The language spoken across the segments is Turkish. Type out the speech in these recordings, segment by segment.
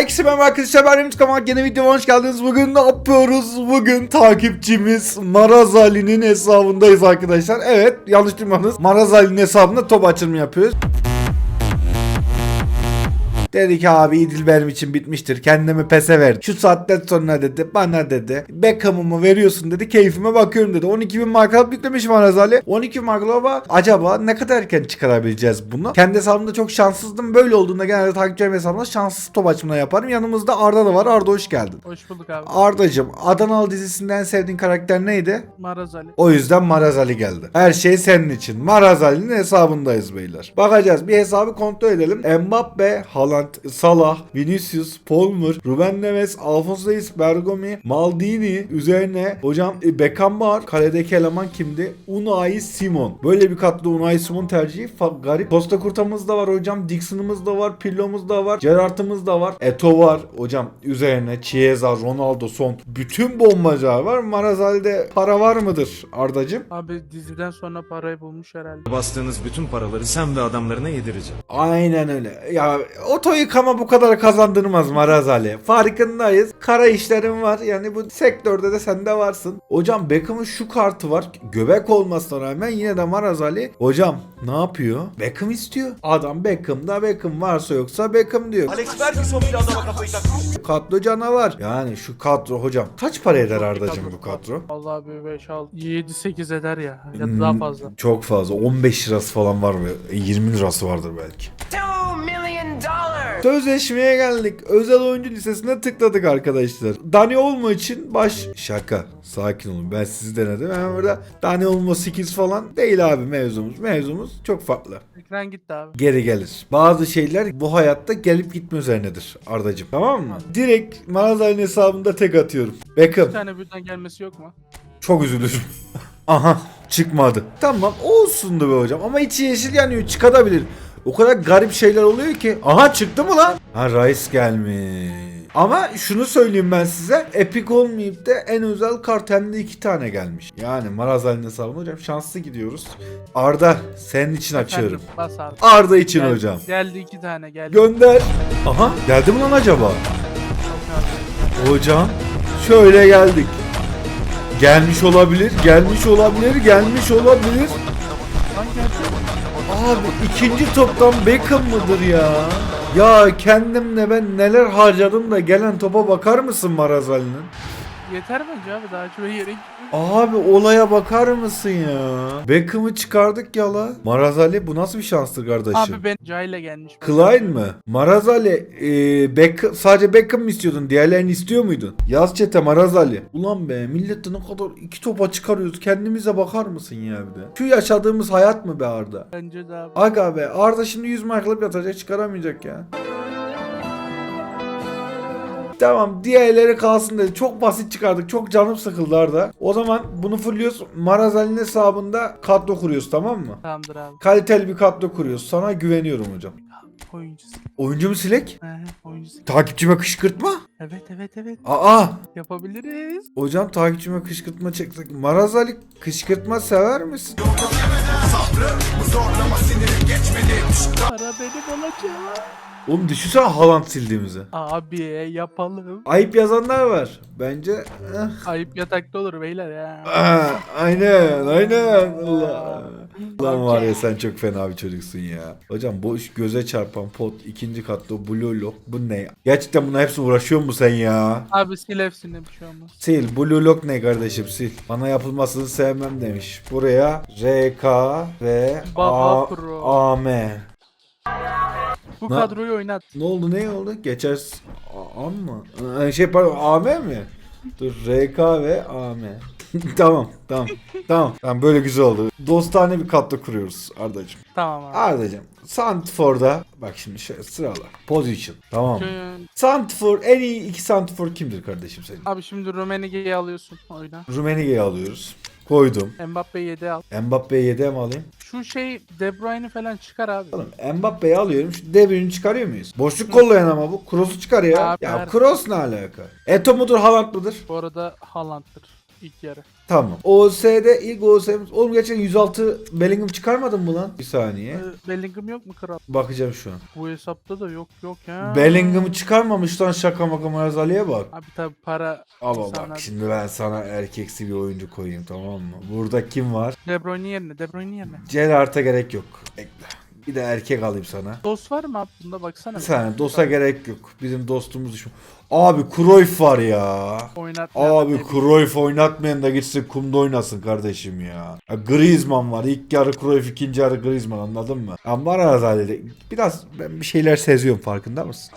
Herkese merhaba arkadaşlar ben Remzi Kamal yeni videoma hoş geldiniz. Bugün ne yapıyoruz? Bugün takipçimiz Maraz Ali'nin hesabındayız arkadaşlar. Evet yanlış duymadınız. Maraz Ali'nin hesabında top açılımı yapıyoruz. Dedi ki abi İdil benim için bitmiştir. Kendimi pese verdim. Şu saatten sonra dedi bana dedi. Beckham'ımı veriyorsun dedi. Keyfime bakıyorum dedi. 12 bin markalık yüklemiş Maraz Ali. 12 bin markalığa acaba ne kadar erken çıkarabileceğiz bunu? Kendi hesabımda çok şanssızdım. Böyle olduğunda genelde takipçilerim hesabımda şanssız top açımına yaparım. Yanımızda Arda da var. Arda hoş geldin. Hoş bulduk abi. Ardacım Adanalı dizisinden sevdiğin karakter neydi? Maraz Ali. O yüzden Maraz Ali geldi. Her şey senin için. Maraz Ali'nin hesabındayız beyler. Bakacağız. Bir hesabı kontrol edelim. Mbappe, Haaland, Salah, Vinicius, Palmer, Ruben Neves, Alfonso Davies, Bergomi, Maldini üzerine hocam e, Beckham var. Kaledeki eleman kimdi? Unai Simon. Böyle bir katlı Unai Simon tercihi fa- garip. Costa Curta'mız da var hocam. Dixon'ımız da var. Pirlo'muz da var. Gerrard'ımız da var. Eto var hocam. Üzerine Chiesa, Ronaldo, Son. Bütün bombacılar var. Maraz Ali'de para var mıdır Ardacım? Abi diziden sonra parayı bulmuş herhalde. Bastığınız bütün paraları sen ve adamlarına yedireceğim. Aynen öyle. Ya oto yıkama bu kadar kazandırmaz Maraz Ali. Farkındayız. Kara işlerim var. Yani bu sektörde de sen de varsın. Hocam Beckham'ın şu kartı var. Göbek olmasına rağmen yine de Maraz Ali. Hocam ne yapıyor? Beckham istiyor. Adam Beckham'da Beckham varsa yoksa Beckham diyor. Alex Ferguson bile adama kafayı takmış. Kadro canavar. Yani şu kadro hocam. Kaç para eder Ardacım bu kadro? Vallahi bir 5 6 7 8 eder ya. Ya da daha Hmm, fazla. Çok fazla. 15 lirası falan var mı? 20 lirası vardır belki. Two million dollars. Sözleşmeye geldik. Özel oyuncu listesine tıkladık arkadaşlar. Dani Olmo için baş... Şaka. Sakin olun. Ben sizi denedim. Hemen burada Dani Olmo 8 falan değil abi mevzumuz. Mevzumuz çok farklı. Ekran gitti abi. Geri gelir. Bazı şeyler bu hayatta gelip gitme üzerinedir Ardacım. Tamam mı? Direkt Marazali'nin hesabında tek atıyorum. Beckham. Bir tane birden gelmesi yok mu? Çok üzülürüm. Aha çıkmadı. Tamam olsun da be hocam ama içi yeşil yanıyor çıkabilir. O kadar garip şeyler oluyor ki. Aha çıktı mı lan? Ha Rice gelmiş. Ama şunu söyleyeyim ben size. Epic olmayıp da en özel kart hem de iki tane gelmiş. Yani Marazali'nin hesabına hocam şanslı gidiyoruz. Arda senin için açıyorum. Bas abi. Arda için Geldi- hocam. Geldi iki tane geldi. Gönder. Aha geldi mi lan acaba? Hocam şöyle geldik. Gelmiş olabilir, gelmiş olabilir, gelmiş olabilir. Abi ikinci toptan Beckham mıdır ya? Ya kendimle ben neler harcadım da gelen topa bakar mısın Marazali'nin? Yeter bence abi daha gerek yok. Abi olaya bakar mısın ya? Beckham'ı çıkardık ya la. Marazali bu nasıl bir şanstır kardeşim? Abi ben Cahil'e gelmiş. Klein mı? Marazali e, Beck, sadece Beckham mı istiyordun? Diğerlerini istiyor muydun? Yaz çete Marazali. Ulan be millette ne kadar iki topa çıkarıyoruz. Kendimize bakar mısın ya bir de? Şu yaşadığımız hayat mı be Arda? Bence de abi. Aga be Arda şimdi 100 markalıp yatacak çıkaramayacak ya. Tamam diğerleri kalsın dedi. Çok basit çıkardık. Çok canım sıkıldı Arda. O zaman bunu fulluyoruz. Marazali'nin hesabında kadro kuruyoruz tamam mı? Tamamdır abi. Kaliteli bir kadro kuruyoruz. Sana güveniyorum hocam. Oyuncusu. Oyuncu mu silek? He, oyuncusu. Takipçime kışkırtma. Evet evet evet. Aa Yapabiliriz. hocam takipçime kışkırtma çeksek. Marazali kışkırtma sever misin? Para benim olacak. Oğlum düşünsene Haaland sildiğimizi. Abi yapalım. Ayıp yazanlar var. Bence eh. Ayıp yatakta olur beyler ya. Aa, aynen aynen. Allah. Lan var ya sen çok fena bir çocuksun ya. Hocam boş göze çarpan pot ikinci katta blue lock bu ne ya? Gerçekten buna hepsi uğraşıyor mu sen ya? Abi sil hepsini bir şey olmaz. Sil blue lock ne kardeşim sil. Bana yapılmasını sevmem demiş. Buraya RK ve Baba A- Pro. AM. Bu Ne- kadroyu oynat. Ne oldu ne oldu? Geçer AM mı? Ee, Şey pardon AM mi? Dur RK ve AM. tamam tamam tamam. Tamam böyle güzel oldu. Dostane bir katlı kuruyoruz Ardacığım. Tamam abi. Ardacığım Santfor'da bak şimdi şöyle sırala. Position. Tamam. Çünkü- Santfor en iyi iki Santfor kimdir kardeşim senin? Abi şimdi Rumenige'yi alıyorsun oyuna. Rumenige'yi alıyoruz. Koydum. Mbappe'yi 7 al. Mbappe'yi 7'ye mi alayım? Şu şey De Bruyne'i falan çıkar abi. Oğlum Mbappe'yi alıyorum. Şu De Bruyne'i çıkarıyor muyuz? Boşluk kollayan ama bu. Kroos'u çıkar ya. Abi, ya. Kroos ne alaka? Eto mudur Haaland mıdır? Bu arada Haaland'dır. İlk yarı. Tamam. OS'de ilk OS'miz. Oğlum geçen 106 Bellingham çıkarmadın mı lan? Bir saniye. Ee, Bellingham yok mu kral? Bakacağım şu an. Bu hesapta da yok yok ya. Bellingham'ı çıkarmamış lan şaka maka Marzali'ye bak. Abi tabi para Ama insanlar- bak şimdi ben sana erkeksi bir oyuncu koyayım tamam mı? Burada kim var? De Bruyne yerine De Bruyne yerine. Gerrard'a gerek yok. Bekle. Bir de erkek alayım sana. Dost var mı abi bunda baksana. Bir saniye dosta gerek yok. Bizim dostumuz düşman. Abi Cruyff var ya. Oynat. Abi Cruyff oynatmayan da gitsin kumda oynasın kardeşim ya. ya Griezmann var. İlk yarı Cruyff, ikinci yarı Griezmann anladın mı? Ama Marazali'de biraz ben bir şeyler seziyorum farkında mısın?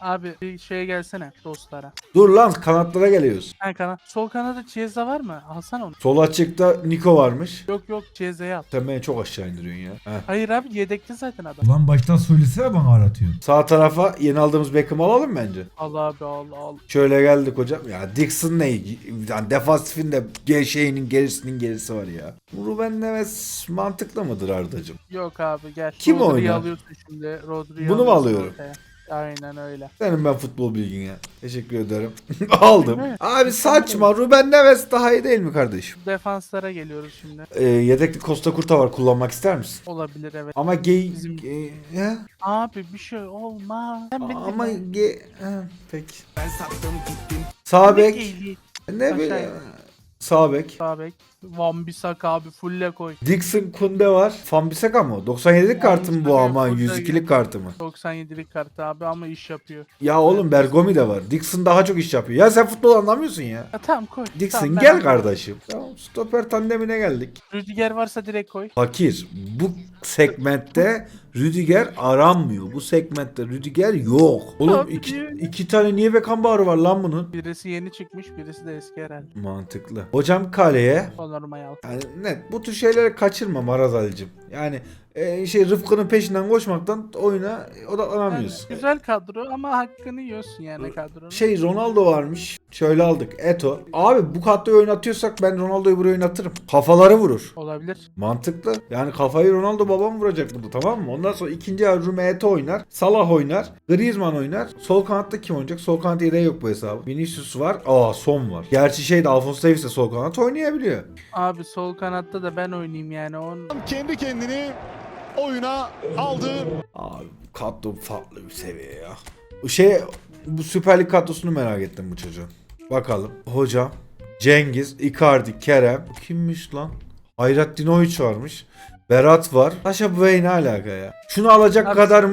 Abi bir şeye gelsene dostlara. Dur lan kanatlara geliyoruz. Ha kanat. Sol kanada Chiesa var mı? Alsana onu. Sol açıkta Nico varmış. Yok yok Chiesa'yı al. Sen beni çok aşağı indiriyorsun ya. Heh. Hayır abi yedekte zaten adam. Ulan baştan söylesene bana aratıyorsun. Sağ tarafa yeni aldığımız Beckham'ı alalım bence. Al abi al al. Şöyle geldik hocam. Ya Dixon ne? Yani defansifin de ge- şeyinin gerisinin gerisi var ya. Ruben Neves mantıklı mıdır Ardacığım? Yok abi gel. Kim Rodri'yi oynar? alıyorsun şimdi. Rodri'yi Bunu mu alıyorsun alıyorum? ortaya. Aynen öyle. Senin ben futbol bilgin ya. Teşekkür ederim. Aldım. Abi saçma. Ruben Neves daha iyi değil mi kardeşim? Defanslara geliyoruz şimdi. Ee, yedekli Costa Curta var. Kullanmak ister misin? Olabilir evet. Ama gay... Bizim- ya? Abi bir şey olmaz. Sen Ama mi? ge... Ha, peki. Sağ bek. Eğli. Ne Aşağıya. bileyim. Sağ bek. Sağ bek. Van Bissaka abi fulle koy. Dixon Kunde var. Fambisaka mı? 97'lik kartı mı bu ama? yok, 102'lik kartı mı? 97'lik kartı abi ama iş yapıyor. Ya oğlum Bergomi de var. Dixon daha çok iş yapıyor. Ya sen futbol anlamıyorsun ya. Ya tamam koy. Dixon Tamam, ben gel anladım. kardeşim. Tamam stoper tandemine geldik. Rüdiger varsa direkt koy. Fakir. Bu segmentte Rüdiger aranmıyor. Bu segmentte Rüdiger yok. Oğlum Abi iki, iki tane niye Beckenbauer var lan bunun? Birisi yeni çıkmış birisi de eski herhalde. Mantıklı. Hocam kaleye. Onarmayı al. Yani net bu tür şeyleri kaçırma Maraz Ali'cim. Yani e, şey Rıfkı'nın peşinden koşmaktan oyuna Yani odaklanamıyorsun. güzel kadro ama hakkını yiyorsun yani kadronun. Şey Ronaldo varmış. Şöyle aldık. Eto. Abi bu kadroyu oynatıyorsak ben Ronaldo'yu buraya oynatırım. Kafaları vurur. Olabilir. Mantıklı. Yani kafayı Ronaldo babam vuracak burada tamam mı? Ondan sonra ikinci yarı Rumi Eto oynar. Salah oynar. Griezmann oynar. Sol kanatta kim oynayacak? Sol kanat yedeği yok bu hesabı. Vinicius var. Aa Son var. Gerçi şey de Alfonso Davies de sol kanat oynayabiliyor. Abi sol kanatta da ben oynayayım yani. On... kendi kendini oyuna aldı. Abi kadro farklı bir seviye ya. Bu Şey bu Süper Lig kadrosunu merak ettim bu çocuğun. Bakalım. Hocam Cengiz, Icardi, Kerem. Kimmiş lan? Hayrat Dinovic varmış. Berat var. Taşa bu ne alaka ya? Şunu alacak Abi- kadar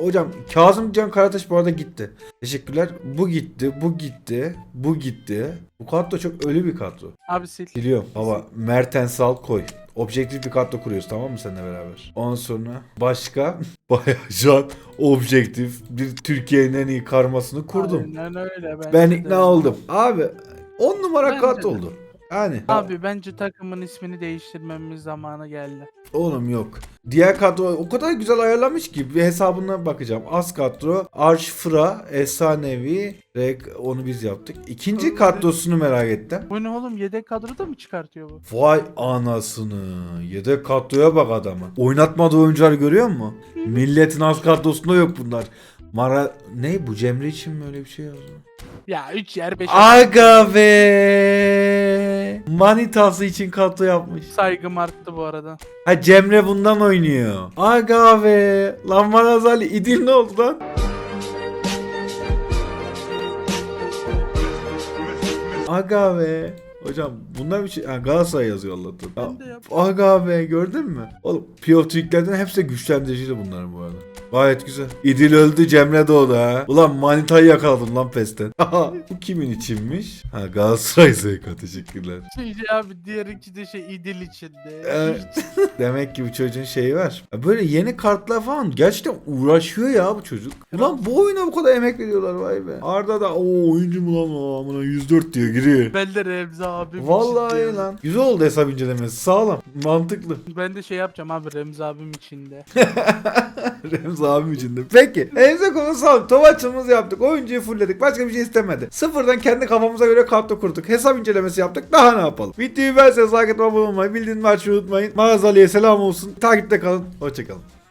hocam Kazım Can Karataş bu arada gitti. Teşekkürler. Bu gitti, bu gitti, bu gitti. Bu kadro çok ölü bir kadro. Abi sil. Biliyorum baba Mertens al koy. Objektif bir kadro kuruyoruz tamam mı seninle beraber? Ondan sonra başka bayağı şu an objektif bir Türkiye'nin en iyi karmasını kurdum. Aynen öyle. Ben de. ikna oldum. Abi 10 numara Bence kart de. oldu. Yani Abi bence takımın ismini değiştirmemiz zamanı geldi. oğlum yok. Diğer kadro o kadar güzel ayarlamış ki bir hesabına bakacağım. Az kadro, Arşfra, Efsanevi, Rek onu biz yaptık. İkinci kadrosunu merak ettim. Bu ne oğlum yedek kadroda mı çıkartıyor bu? Vay anasını. Yedek kadroya bak adamı. Oynatmadığı oyuncular görüyor musun? Milletin az kadrosunda yok bunlar. Mara ne bu Cemre için mi öyle bir şey yazdı? Ya 3 yer 5 Aga be. Manitası için kadro yapmış. Saygım arttı bu arada. Ha Cemre bundan oynuyor. Aga be. Lan Marazali İdil ne oldu lan? Aga be. Hocam bunlar bir şey... Ha, Galatasaray yazıyor Allah'tan. Ben de yap- Aga be gördün mü? Oğlum Piyotürklerden hepsi güçlendiriciydi bunların bu arada. Gayet güzel. İdil öldü Cemre doğdu ha. Ulan manitayı yakaladım lan pesten. bu kimin içinmiş? Ha Galatasaray ZK teşekkürler. Şey abi diğer iki de şey idil içinde. Evet. Demek ki bu çocuğun şeyi var. Ya Böyle yeni kartlar falan gerçekten uğraşıyor ya bu çocuk. Ulan bu oyuna bu kadar emek veriyorlar vay be. Arda da o oyuncu mu lan o amına 104 diyor giriyor. Ben de abim Vallahi içinde. lan. Güzel oldu hesap incelemesi. Sağlam. Mantıklı. Ben de şey yapacağım abi Remzi abim içinde. Remzi abim içinde. Peki. Elinize konu sağlık. Tovaçımızı yaptık. Oyuncuyu fullledik. Başka bir şey istemedi. Sıfırdan kendi kafamıza göre kartla kurduk. Hesap incelemesi yaptık. Daha ne yapalım? Videoyu beğenseniz like etmeyi abone olmayı, bildiğin açmayı unutmayın. Mağazaliye selam olsun. Takipte kalın. Hoşçakalın.